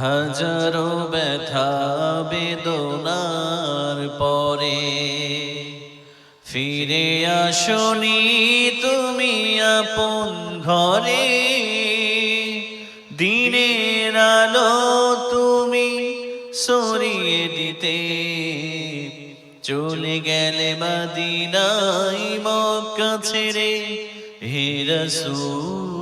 হাজারো ব্যথা বেদনার পরে। ফিরে আসনি তুমি আপন ঘরে। দিনের আলো তুমি সরিয়ে দিতে। চলে গেলে মদিনাই মক্কা ছেড়ে হে রসূল।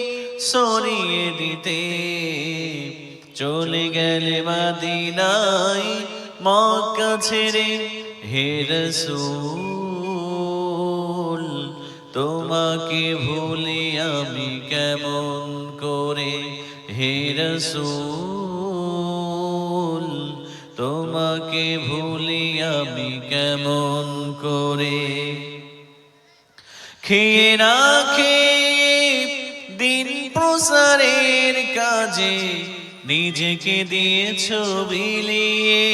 সরিয়ে দিতে। চলে গেলে মাদিনাই মক্কা ছেড়ে হে রসূল, তোমাকে ভুলি আমি কেমন করে? হে রসূল, তোমাকে ভুলি আমি কেমন করে? খেয়ে না খেয়ে কাজে নিজেকে দিয়েছ বিলিয়ে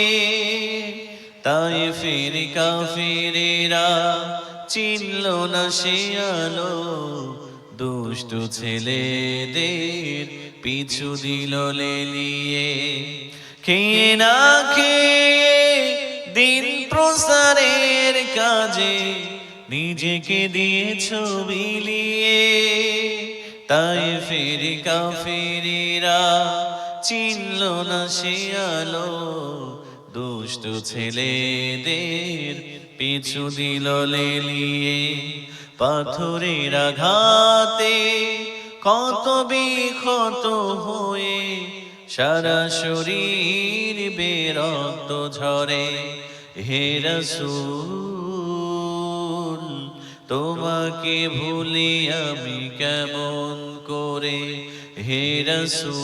তাই ফির কাফিরেরা চিনল না সে আলো। দুষ্ট ছেলেদের পিছু দিল লেলিয়ে। খেয়ে না খেয়ে দিন প্রসারের কাজে, নিজেকে দিয়েছ বিলিয়ে তাই ফির কাফিরেরা চিনল না সে আলো। দুষ্ট ছেলেদের পিছু দিল লেলিয়ে। পাথরের আঘাতে কত বিক্ষত হয়ে সারা শরীর বেরক্ত ঝরে। হে রসূল তোমাকে ভুলি আমি কেমন করে? হে রসূল,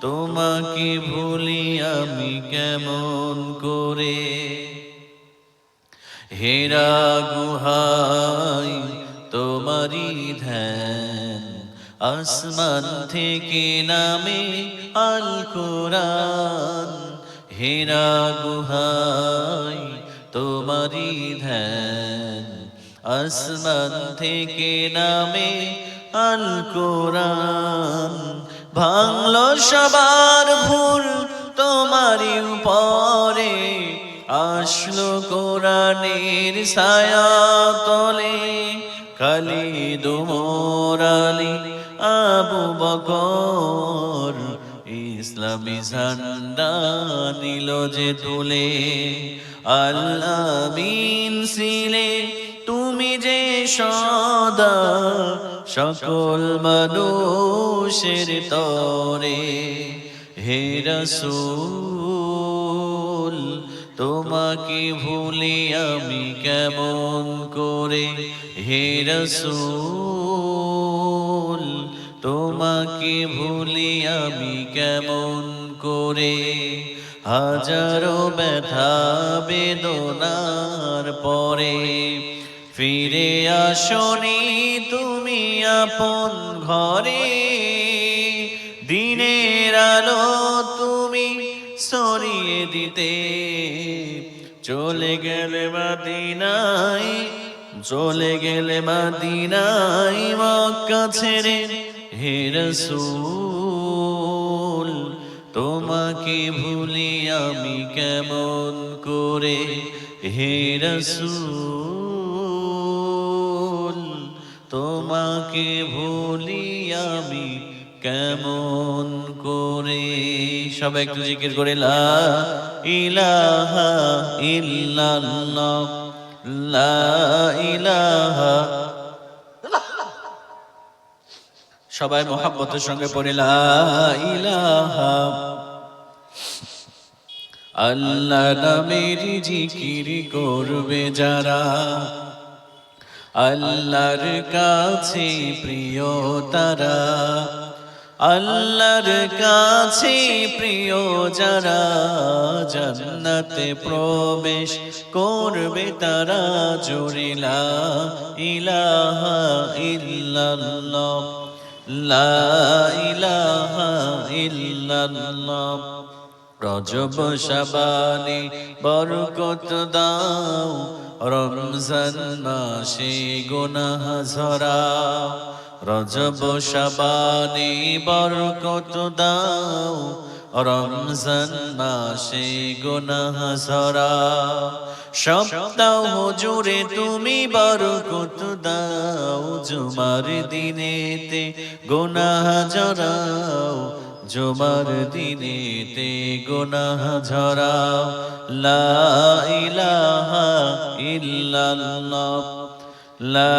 তোমাকে ভুলি আমি কেমন করে? হেরা গুহাই তোমারি ধ্যান আসমান থেকে নামে আল কোরআন হেরা গুহাই তোমারি ধ্যান। আসমান থেকে নামে আল কোরআন ভাঙলো সবার ভুল, তোমারই উপরে। আসলো কোরআনের ছায়া তলে কালি দুমরালি আবু বকর। ইসলামী ঝান্ডা নিল যে তুলে। আল্লামিন সিলে তুমি যে সদা সকল মানুষের তরে। হে রসূল, তোমাকে ভুলে আমি কেমন করে? হে রসূল, তোমাকে ভুলে আমি কেমন করে? হাজারো ব্যথা বেদনার পরে ফিরে আসনি তুমি আপন ঘরে। দিনের আলো তুমি সরিয়ে দিতে। চলে গেলে মাদিনাই চলে গেলে মাদিনাই মক্কা ছেড়ে হে রসূল। তোমাকে ভুলি আমি কেমন করে? হে রসূল, তোমাকে ভুলি আমি কেমন করে? সবাই একটু জিকির করে, লা ইলাহা ইল্লাল্লাহ, লা ইলাহা সবাই মোহাম্মতের সঙ্গে পড়ে ইলাহা আল্লাহ নামের জিকির করবে যারা আল্লাহর কাছে প্রিয় তারা আল্লাহর কাছে প্রিয় যারা জান্নাতে প্রবেশ করবে তারা জুড়িলা ইলাহা ইল্লাল্লাহ রজব শাবানে বরকত দাও, রমজান মাসে গুনাহ ঝরাও। রজব শাবানে বরকত দাও, রমজান মাসে গুনাহ ঝরাও। সপ্তাহ জুড়ে তুমি বরকত দাও জুমার দিনেতে, গুনাহ ঝরাও জুমার দিনেতে, গুনাহ ঝরাও, লা ইলাহা ইল্লাল্লাহ, লা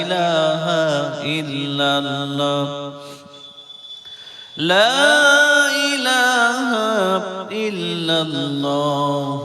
ইলাহা ইল্লাল্লাহ, লা ইলাহা ইল্লাল্লাহ।